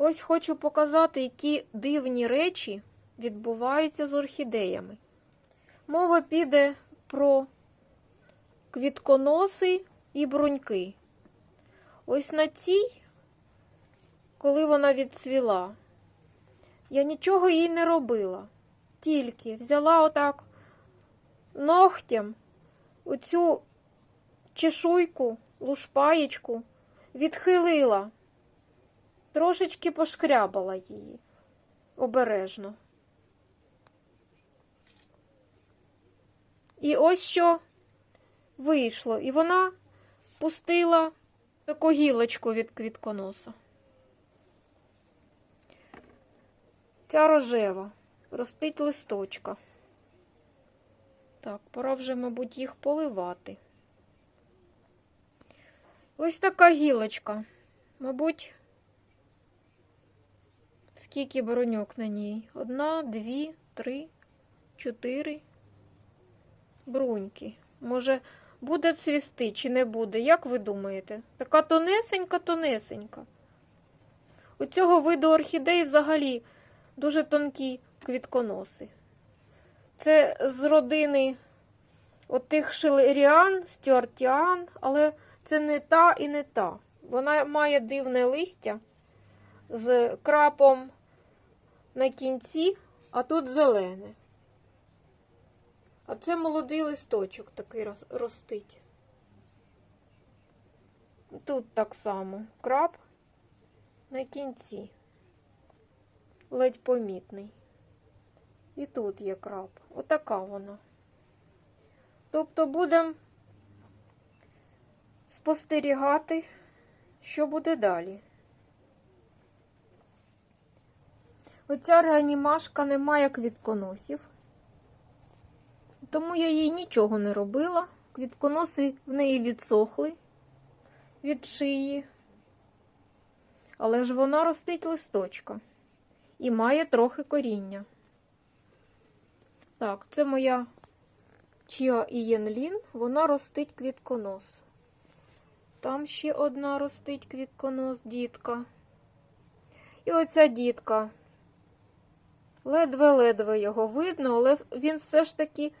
Ось хочу показати, які дивні речі відбуваються з орхідеями. Мова піде про квітконоси і бруньки. Ось на цій, коли вона відцвіла, я нічого їй не робила. Тільки взяла отак ногтем оцю чешуйку, лушпаєчку, відхилила, трошечки пошкрябала її обережно. І ось що вийшло. І вона пустила таку гілочку від квітконоса. Ця рожева, ростить листочка. Так, пора вже, мабуть, їх поливати. Ось така гілочка. Мабуть, скільки броньок на ній? Одна, дві, три, чотири бруньки. Може, буде цвісти чи не буде? Як ви думаєте? Така тонесенька-тонесенька. У цього виду орхідей взагалі дуже тонкі квітконоси. Це з родини отих шилеріан, стюартіан, але це не та і не та. Вона має дивне листя з крапом на кінці, а тут зелене. А це молодий листочок такий ростить. Тут так само крап на кінці. Ледь помітний. І тут є крап. Отака вона. Тобто будемо спостерігати, що буде далі. Оця реанімашка не має квітконосів, тому я їй нічого не робила. Квітконоси в неї відсохли від шиї. Але ж вона ростить листочка і має трохи коріння. Так, це моя Чіа Ієнлін, вона ростить квітконос. Там ще одна ростить квітконос, дітка. І оця дітка. Ледве-ледве його видно, але він все ж таки,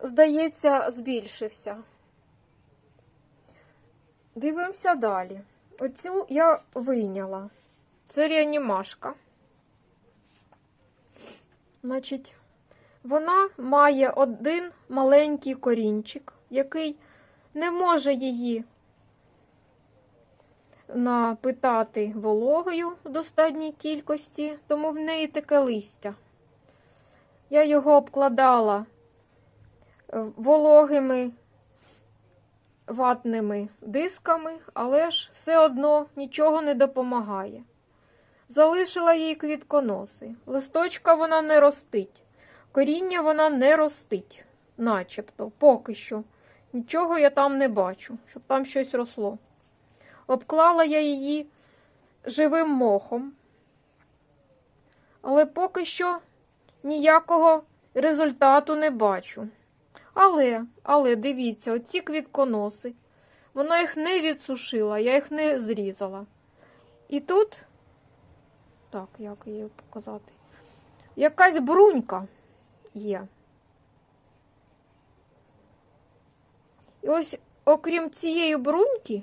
здається, збільшився. Дивимося далі. Оцю я вийняла. Це реанімашка. Значить, вона має один маленький корінчик, який не може її напитати вологою в достатній кількості, тому в неї таке листя. Я його обкладала е, вологими ватними дисками, але ж все одно нічого не допомагає. Залишила їй квітконоси. Листочка вона не ростить. Коріння вона не ростить, начебто, поки що. Нічого я там не бачу, щоб там щось росло. Обклала я її живим мохом, але поки що ніякого результату не бачу. Але, але, дивіться, оці квітконоси, вона їх не відсушила, я їх не зрізала. І тут, так, як її показати, якась брунька є. І ось, окрім цієї бруньки,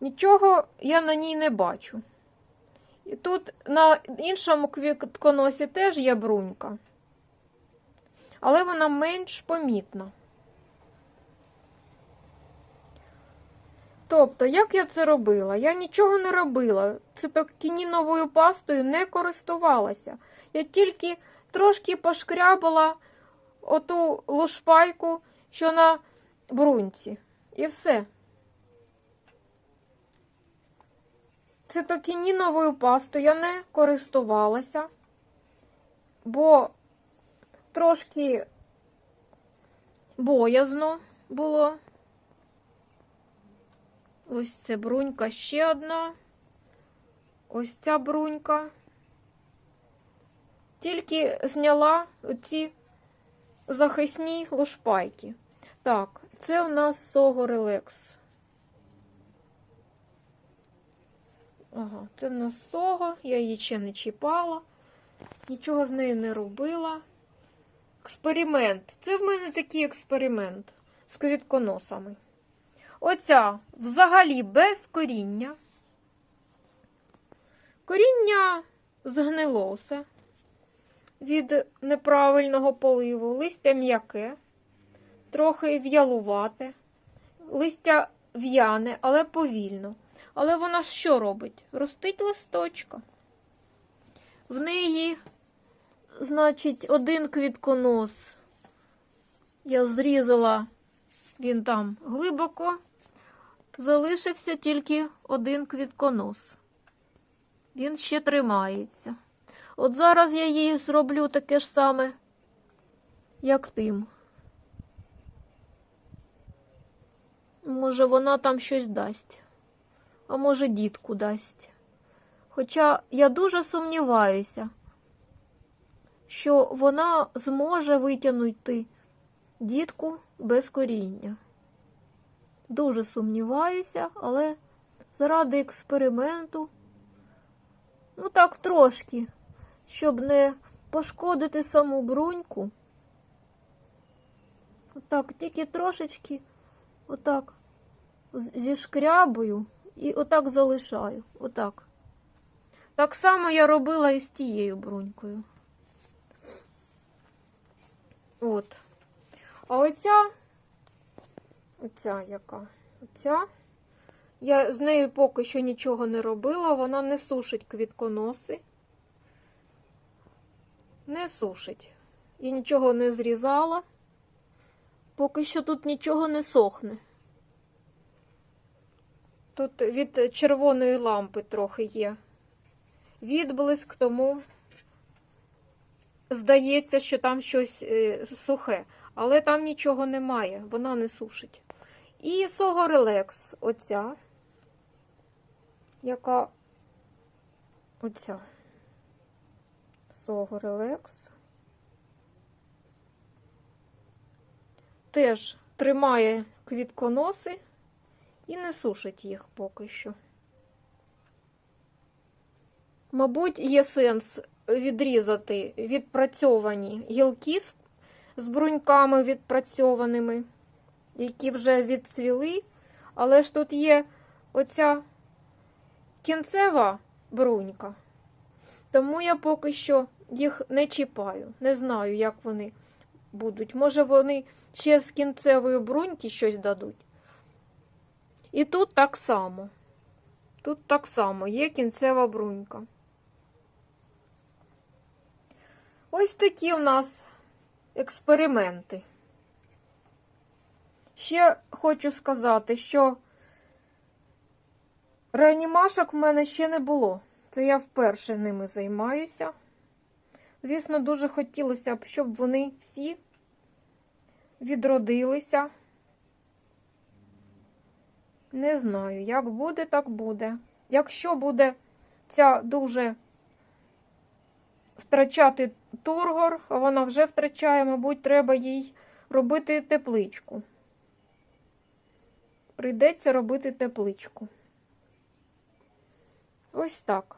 нічого я на ній не бачу. І тут на іншому квітконосі теж є брунька, але вона менш помітна. Тобто, як я це робила? Я нічого не робила. Цитокініновою пастою не користувалася. Я тільки трошки пошкрябала оту лушпайку, що на бруньці. І все. Цитокініновою пастою я не користувалася, бо трошки боязно було. Ось це брунька ще одна. Ось ця брунька. Тільки зняла оці захисні лушпайки. Так, це у нас Сого Релекс. Ага, це в нас сога, я її ще не чіпала, нічого з нею не робила. Експеримент. Це в мене такий експеримент з квітконосами. Оця взагалі без коріння. Коріння згнило все від неправильного поливу, листя м'яке, трохи в'ялувате, листя в'яне, але повільно. Але вона що робить? Ростить листочка. В неї, значить, один квітконос. Я зрізала, він там глибоко. Залишився тільки один квітконос. Він ще тримається. От зараз я їй зроблю таке ж саме, як тим. Може, вона там щось дасть, а може, дітку дасть. Хоча я дуже сумніваюся, що вона зможе витягнути дітку без коріння. Дуже сумніваюся, але заради експерименту, ну так трошки, щоб не пошкодити саму бруньку. Отак, тільки трошечки, отак, з- зішкрябую і отак залишаю. Отак. Так само я робила і з тією брунькою. От. А оця, оця яка? Оця. Я з нею поки що нічого не робила, вона не сушить квітконоси. Не сушить. Я нічого не зрізала. Поки що тут нічого не сохне. Тут від червоної лампи трохи є відблиск, тому здається, що там щось е, сухе, але там нічого немає, вона не сушить. І Согорелекс, оця, яка оця Согорелекс. Теж тримає квітконоси і не сушить їх поки що. Мабуть, є сенс відрізати відпрацьовані гілки з- бруньками відпрацьованими, які вже відцвіли, але ж тут є оця кінцева брунька, тому я поки що їх не чіпаю. Не знаю, як вони будуть. Може, вони ще з кінцевої бруньки щось дадуть. І тут так само. Тут так само є кінцева брунька. Ось такі в нас експерименти. Ще хочу сказати, що реанімашок в мене ще не було. Це я вперше ними займаюся. Звісно, дуже хотілося б, щоб вони всі відродилися. Не знаю, як буде, так буде. Якщо буде ця дуже втрачати тургор, а вона вже втрачає, мабуть, треба їй робити тепличку. Прийдеться робити тепличку. Ось так.